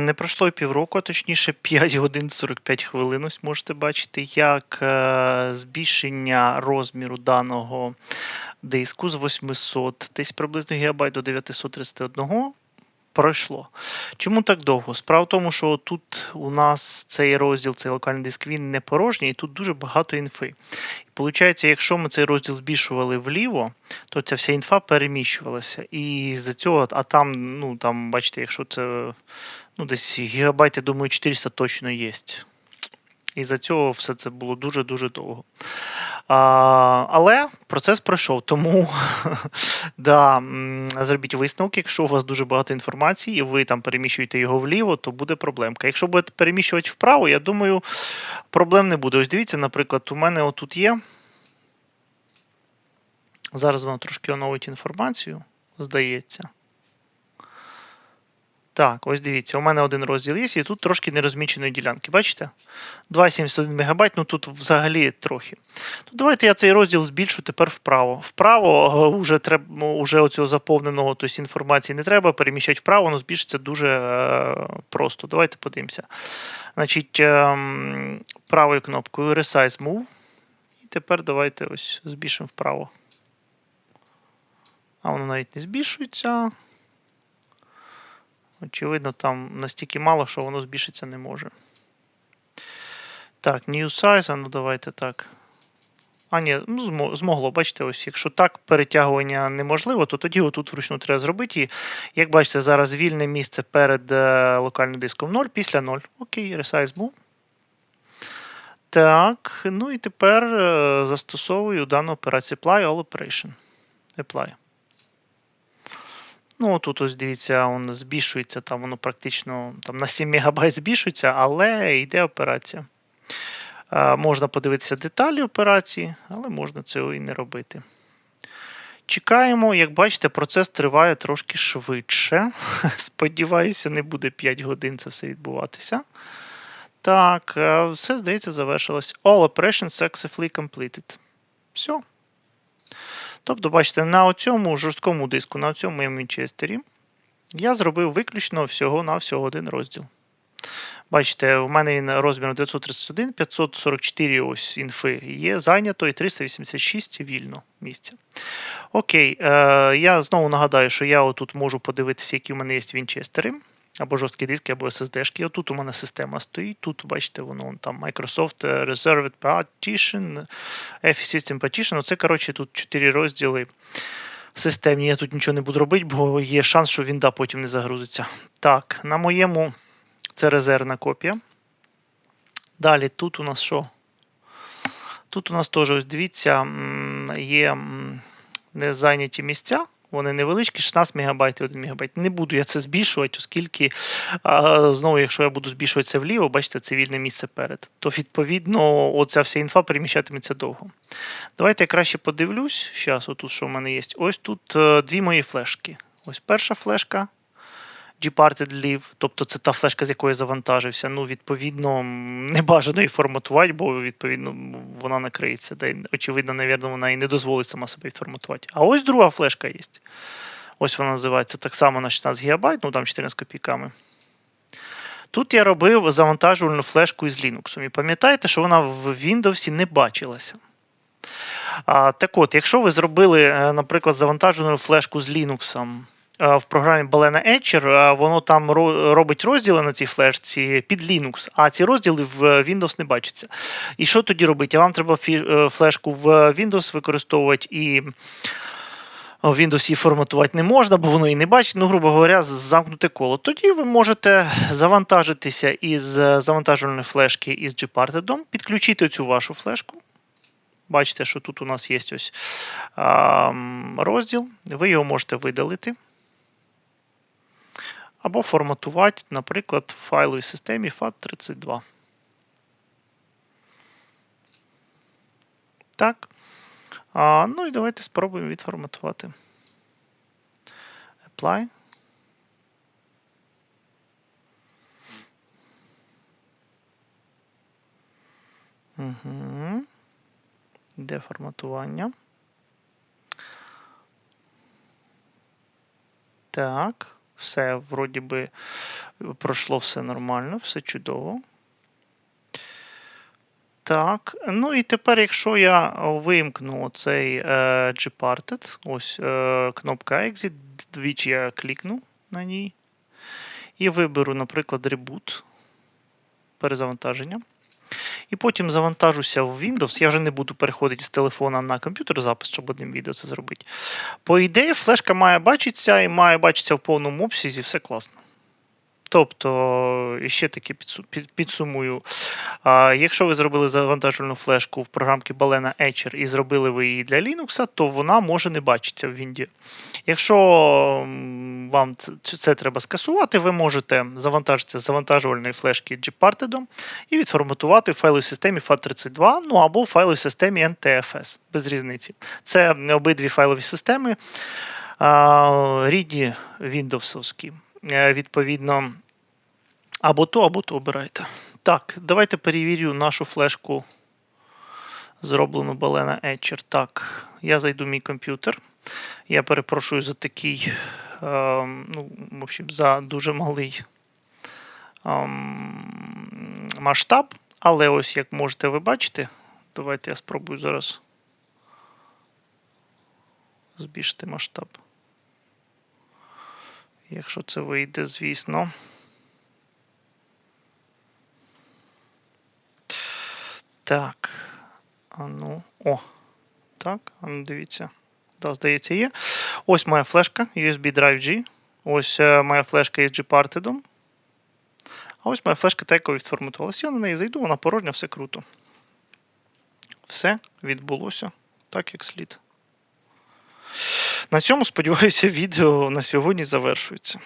Не пройшло і півроку, а точніше 5 годин 45 хвилин. Ось можете бачити, як е, збільшення розміру даного диску з 800 десь приблизно гігабайт до 931 пройшло. Чому так довго? Справа в тому, що тут у нас цей розділ, цей локальний диск, він не порожній, і тут дуже багато інфи. І виходить, якщо ми цей розділ збільшували вліво, то ця вся інфа переміщувалася. І з-за цього, а там, ну там, бачите, якщо це ну, десь гігабайт, я думаю, 400 точно є. І за цього все це було дуже-дуже довго. А, але процес пройшов, тому да, зробіть висновок, якщо у вас дуже багато інформації, і ви там переміщуєте його вліво, то буде проблемка. Якщо будете переміщувати вправо, я думаю, проблем не буде. Ось дивіться, наприклад, у мене отут є. Зараз воно трошки оновить інформацію, здається. Так, ось дивіться, у мене один розділ є, і тут трошки нерозміченої ділянки. Бачите? 2,71 МБ, ну тут взагалі трохи. Ну, давайте я цей розділ збільшу тепер вправо. Вправо е, вже треба уже оцього заповненого тобто, інформації не треба переміщати вправо, воно збільшиться дуже е, просто. Давайте подивимося. Значить, е, правою кнопкою Resize Move. І тепер давайте ось збільшимо вправо. А воно навіть не збільшується. Очевидно, там настільки мало, що воно збільшиться не може. Так, new size, ну давайте так. А, ні, ну змогло, бачите, ось, якщо так перетягування неможливо, то тоді отут вручну треба зробити. І, як бачите, зараз вільне місце перед е, локальним диском 0, після 0. Окей, resize move. Так, ну і тепер е, застосовую дану операцію apply all operation. Apply. Ну, тут ось дивіться, воно збільшується, там воно практично там, на 7 МБ збільшується, але йде операція. Е, можна подивитися деталі операції, але можна цього і не робити. Чекаємо, як бачите, процес триває трошки швидше. Сподіваюся, не буде 5 годин це все відбуватися. Так, е, все, здається, завершилось. All operations successfully completed. Все. Тобто, бачите, на цьому жорсткому диску, на цьому моєму Вінчестері, я зробив виключно всього-навсього один розділ. Бачите, у мене він розміром 931, 544 ось інфи є зайнято і 386 вільно місця. Окей, е, я знову нагадаю, що я отут можу подивитися, які в мене є вінчестери. Або жорсткі диски, або SSD-шки. Отут у мене система стоїть. Тут, бачите, воно там Microsoft е, Reserved Partition, F System Partition. Оце, коротше, тут 4 розділи системні. Я тут нічого не буду робити, бо є шанс, що він потім не загрузиться. Так, на моєму це резервна копія. Далі тут у нас що? Тут у нас теж, ось дивіться, є незайняті місця. Вони невеличкі, 16 МБ і 1 МБ. Не буду я це збільшувати, оскільки а, знову, якщо я буду збільшувати це вліво, бачите, це вільне місце перед, то відповідно оця вся інфа переміщатиметься довго. Давайте я краще подивлюсь. Зараз, отут що в мене є. Ось тут е, дві мої флешки. Ось перша флешка. Gparted Live, тобто це та флешка, з якої завантажився. Ну, відповідно, не бажано її форматувати, бо відповідно вона накриється. Де, очевидно, навірно, вона і не дозволить сама себе відформатувати. А ось друга флешка є. Ось вона називається так само на 16 ГБ, ну там 14 копійками. Тут я робив завантажувальну флешку із Linux. І пам'ятаєте, що вона в Windows не бачилася. А, так от, якщо ви зробили, е, наприклад, завантажену флешку з Linux в програмі Balena Etcher, е, воно там робить розділи на цій флешці під Linux, а ці розділи в Windows не бачаться. І що тоді робити? Вам треба е, флешку в Windows використовувати і. В Windows її форматувати не можна, бо воно і не бачить, ну, грубо говоря, замкнуте коло. Тоді ви можете завантажитися із е, завантажувальної флешки із Gparted, підключити цю вашу флешку. Бачите, що тут у нас є ось а, розділ. Ви його можете видалити. Або форматувати, наприклад, в файловій системі FAT32. Так. А, ну і давайте спробуємо відформатувати. Apply. Угу. Де форматування? Так, Все, вроді би, пройшло все нормально, все чудово. Так, ну і тепер, якщо я вимкну цей е, Gparted, ось е, кнопка Exit, двічі я клікну на ній і виберу, наприклад, Reboot, перезавантаження. І потім завантажуся в Windows. Я вже не буду переходити з телефона на комп'ютер запис, щоб одним відео це зробити. По ідеї, флешка має бачитися і має бачитися в повному обсязі, все класно. Тобто, ще таки підсумую. Якщо ви зробили завантажувальну флешку в програмці Balena Etcher і зробили ви її для Linux, то вона може не бачитися в Вінді. Якщо вам це, треба скасувати, ви можете завантажити з завантажувальної флешки Gparted і відформатувати в файловій системі FAT32, ну або в файловій системі NTFS, без різниці. Це обидві файлові системи, рідні Windowsовські. Е, Відповідно, або то, або то обирайте. Так, давайте перевірю нашу флешку, зроблену Balena Etcher. Так, я зайду в мій комп'ютер. Я перепрошую за такий, ем, ну, в общем, за дуже малий ем, масштаб. Але ось як можете ви бачити, давайте я спробую зараз збільшити масштаб. Якщо це вийде, звісно. Так. А ну. О. Так, а ну дивіться. Да, здається, є. Ось моя флешка USB Drive G. Ось е, моя флешка із Gparted. А ось моя флешка та, яка відформатувалася. Я на неї зайду, вона порожня, все круто. Все відбулося так, як слід. На цьому, сподіваюся, відео на сьогодні завершується.